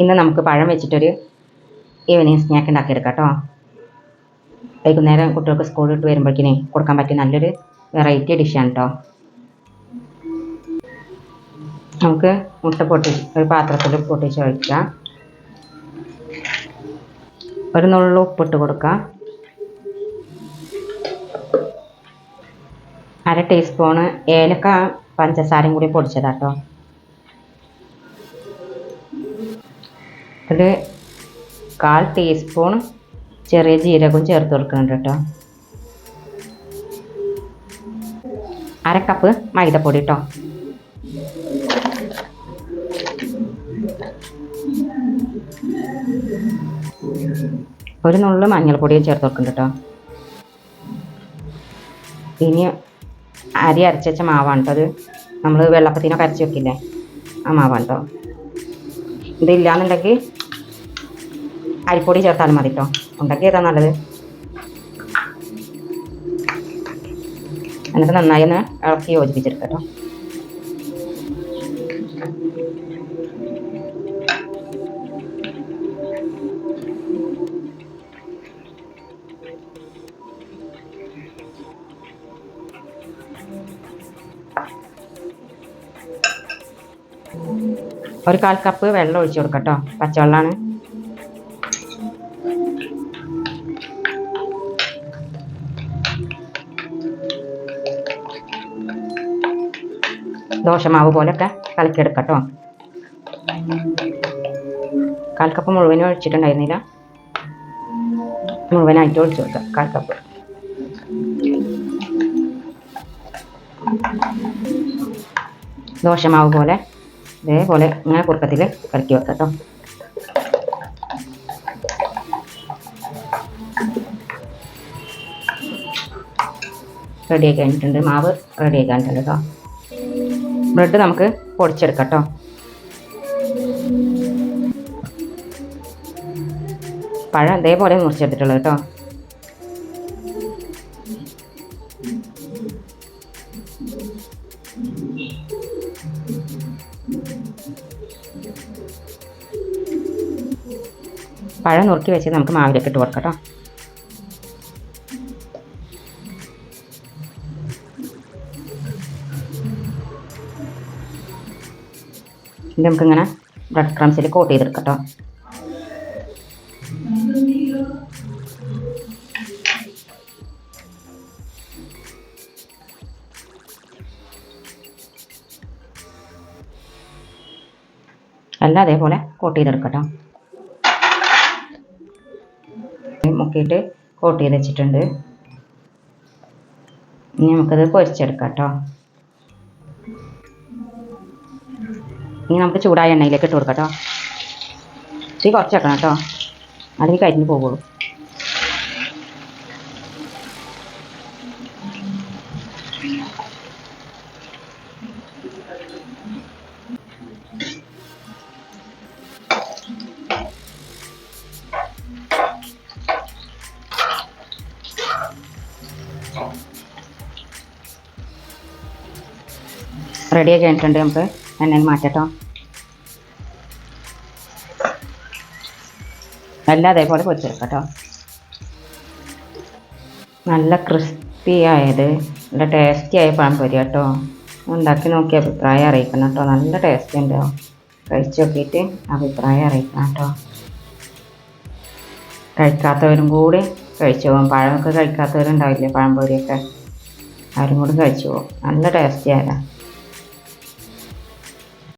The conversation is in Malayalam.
ഇന്ന് നമുക്ക് പഴം വെച്ചിട്ടൊരു ഈവനിങ് സ്നാക്ക് ഉണ്ടാക്കിയെടുക്കാം കേട്ടോ വൈകുന്നേരം കുട്ടികൾക്ക് സ്കൂളിൽ വിട്ട് വരുമ്പോഴേക്കിനെ കൊടുക്കാൻ പറ്റിയ നല്ലൊരു വെറൈറ്റി ഡിഷാണ് കേട്ടോ നമുക്ക് മുട്ട പൊട്ടി ഒരു പാത്രത്തിൽ പൊട്ടിച്ച് വയ്ക്കുക ഒരു നുള്ളു ഉപ്പിട്ട് കൊടുക്കുക. അര ടീസ്പൂണ് ഏലക്ക പഞ്ചസാരയും കൂടി പൊടിച്ചതാട്ടോ ഒരു കാൽ ടീസ്പൂൺ ചെറിയ ജീരകം ചേർത്ത് കൊടുക്കുന്നുണ്ട് കേട്ടോ. അര കപ്പ് മൈദപ്പൊടി കേട്ടോ. ഒരു നുള്ളു മഞ്ഞൾപ്പൊടിയും ചേർത്ത് കൊടുക്കുന്നുണ്ട് കേട്ടോ. ഇനി അരി അരച്ച മാവാണ് കേട്ടോ അത്. നമ്മൾ വെള്ളപ്പത്തിനൊക്കെ അരച്ച് വെക്കില്ലേ? ആ മാവാണ് കേട്ടോ. ഇതില്ലാന്നുണ്ടെങ്കിൽ അരിപ്പൊടി ചേർത്താലും മതി കേട്ടോ ഉണ്ടാക്കി ഏതാ നല്ലത്? എന്നിട്ട് നന്നായി ഒന്ന് ഇളക്കി യോജിപ്പിച്ചെടുക്കാം കേട്ടോ ഒരു കാൽ കപ്പ് വെള്ളം ഒഴിച്ചു കൊടുക്കാം കേട്ടോ പച്ചവെള്ളമാണ് ദോശമാവ് പോലൊക്കെ കലക്കിയെടുക്കട്ടോ. കാൽക്കപ്പ് കാൽ കപ്പ് മുഴുവനും ഒഴിച്ചിട്ടുണ്ടായിരുന്നില്ല. മുഴുവനായിട്ട് ഒഴിച്ചു കൊടുക്കാം കാൽക്കപ്പ്. കപ്പ് ദോശമാവ് പോലെ ഇതേപോലെ ഇങ്ങനെ കുറുക്കത്തിൽ കലക്കി വെക്കട്ടോ. കേട്ടോ റെഡിയാക്കി കഴിഞ്ഞിട്ടുണ്ട്. മാവ് റെഡിയാക്കി കഴിഞ്ഞിട്ടുണ്ട് കേട്ടോ ബ്രെഡ് നമുക്ക് പൊടിച്ചെടുക്കാം കേട്ടോ. പഴം ഇതേപോലെ മുറിച്ചെടുത്തിട്ടുള്ളത് കേട്ടോ. പഴം നുറുക്കി വെച്ച് നമുക്ക് മാവിലേക്ക് ഇട്ട് കൊടുക്കാം കേട്ടോ. ഇത് നമുക്കിങ്ങനെ ബ്രെഡ് ക്രംസിൽ കോട്ട് ചെയ്തെടുക്കാം കേട്ടോ എല്ലാം അതേപോലെ കോട്ട് ചെയ്തെടുക്കട്ടോ. കേട്ടോ മുക്കിയിട്ട് കോട്ട് ചെയ്ത് വെച്ചിട്ടുണ്ട്. ഇനി നമുക്കത് പൊരിച്ചെടുക്കാം കേട്ടോ. ഇനി നമുക്ക് ചൂടായ എണ്ണയിലേക്ക് ഇട്ട് കൊടുക്കാം കേട്ടോ. തീ കുറച്ച് വെക്കണം കേട്ടോ. അല്ലെങ്കിൽ കരിഞ്ഞ് പോകുള്ളൂ റെഡിയാക്കി കഴിഞ്ഞിട്ടുണ്ട് നമുക്ക്. എണ്ണയിൽ മാറ്റട്ടോ. നല്ല അതേപോലെ പൊരിച്ചെടുക്കട്ടോ. കേട്ടോ നല്ല ക്രിസ്പി ആയത് നല്ല ടേസ്റ്റി ആയ പഴംപൊരി കേട്ടോ. ഉണ്ടാക്കി നോക്കി അഭിപ്രായം അറിയിക്കണം കേട്ടോ. നല്ല ടേസ്റ്റ് ഉണ്ടോ കഴിച്ചു നോക്കിയിട്ട് അഭിപ്രായം അറിയിക്കണം കേട്ടോ. കഴിക്കാത്തവരും കൂടി കഴിച്ചു പോകും. പഴമൊക്കെ കഴിക്കാത്തവരുണ്ടാവില്ലേ? പഴംപൊരിയൊക്കെ അവരും കൂടി കഴിച്ചു പോകും. നല്ല ടേസ്റ്റി ആയതാണ്